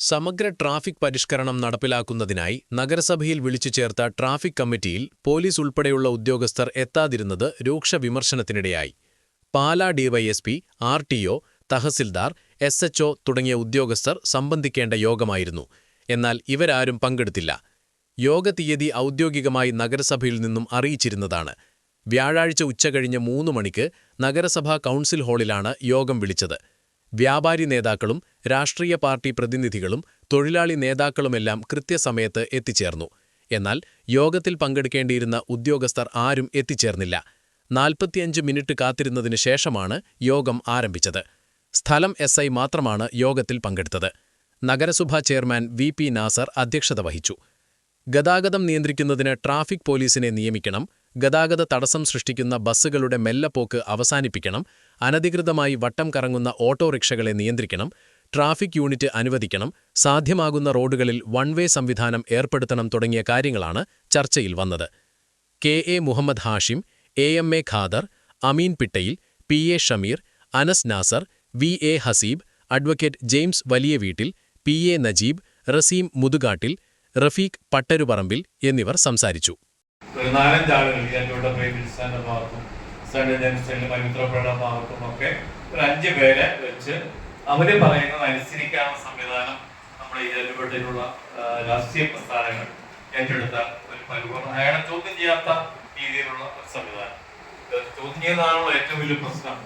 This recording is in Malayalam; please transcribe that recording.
സമഗ്ര ട്രാഫിക് പരിഷ്കരണം നടപ്പിലാക്കുന്നതിനായി നഗരസഭയിൽ വിളിച്ചു ചേർത്ത ട്രാഫിക് കമ്മിറ്റിയിൽ പോലീസ് ഉൾപ്പെടെയുള്ള ഉദ്യോഗസ്ഥർ എത്താതിരുന്നത് രൂക്ഷ വിമർശനത്തിനിടയായി. Pala DYSP R T O tahsildar S H O തുടങ്ങിയ ഉദ്യോഗസ്ഥർ സംബന്ധിക്കേണ്ട യോഗമായിരുന്നു. എന്നാൽ ഇവരാരും പങ്കെടുത്തില്ല. യോഗ തീയതി ഔദ്യോഗികമായി നഗരസഭയിൽ നിന്നും അറിയിച്ചിരുന്നതാണ്. വ്യാഴാഴ്ച ഉച്ചകഴിഞ്ഞ് മൂന്ന് മണിക്ക് നഗരസഭാ കൗൺസിൽ ഹാളിലാണ് യോഗം വിളിച്ചത്. വ്യാപാരി നേതാക്കളും രാഷ്ട്രീയ പാർട്ടി പ്രതിനിധികളും തൊഴിലാളി നേതാക്കളുമെല്ലാം കൃത്യസമയത്ത് എത്തിച്ചേർന്നു. എന്നാൽ യോഗത്തിൽ പങ്കെടുക്കേണ്ടിയിരുന്ന ഉദ്യോഗസ്ഥർ ആരും എത്തിച്ചേർന്നില്ല. നാൽപ്പത്തിയഞ്ച് മിനിറ്റ് കാത്തിരുന്നതിന് ശേഷമാണ് യോഗം ആരംഭിച്ചത്. സ്ഥലം എസ് മാത്രമാണ് യോഗത്തിൽ പങ്കെടുത്തത്. നഗരസഭാ ചെയർമാൻ വി പി നാസർ അധ്യക്ഷത വഹിച്ചു. ഗതാഗതം നിയന്ത്രിക്കുന്നതിന് ട്രാഫിക് പോലീസിനെ നിയമിക്കണം ഗതാഗത തടസ്സം സൃഷ്ടിക്കുന്ന ബസ്സുകളുടെ മെല്ലപ്പോക്ക് അവസാനിപ്പിക്കണം അനധികൃതമായി വട്ടം കറങ്ങുന്ന ഓട്ടോറിക്ഷകളെ നിയന്ത്രിക്കണം ട്രാഫിക് യൂണിറ്റ് അനുവദിക്കണം സാധ്യമാകുന്ന റോഡുകളിൽ വൺ വേ സംവിധാനം ഏർപ്പെടുത്തണം തുടങ്ങിയ കാര്യങ്ങളാണ് ചർച്ചയിൽ വന്നത്. K A Muhammad Hashim A M A Khader Ameen Pittayil P A Shameer Anas Nasar V A Haseeb advocate James Valiya Veettil P A Najeeb Raseem Muthukattil Rafeeq Pattaruparambil എന്നിവർ സംസാരിച്ചു. ഒരു നാലഞ്ച് ആളുകൾ എന്റെ പ്രേമിസ്ഥാന്റെ ഭാഗത്തും സൺഡേ ജനസ്റ്റൈലിലും മൈമിത്രപ്പുഴയുടെ ഭാഗത്തും ഒക്കെ ഒരു അഞ്ച് പേരെ വെച്ച് അവർ പറയുന്നത് അനുസരിക്കാനുള്ള സംവിധാനം നമ്മുടെ ഈ ചുറ്റുപട്ടിലുള്ള രാഷ്ട്രീയ പ്രസ്ഥാനങ്ങൾ ഏറ്റെടുത്ത ഒരു പരിപൂർണ അയാളെ ചോദ്യം ചെയ്യാത്ത രീതിയിലുള്ള ഒരു സംവിധാനം. ചോദ്യം ചെയ്യുന്നതാണല്ലോ ഏറ്റവും വലിയ പ്രശ്നം.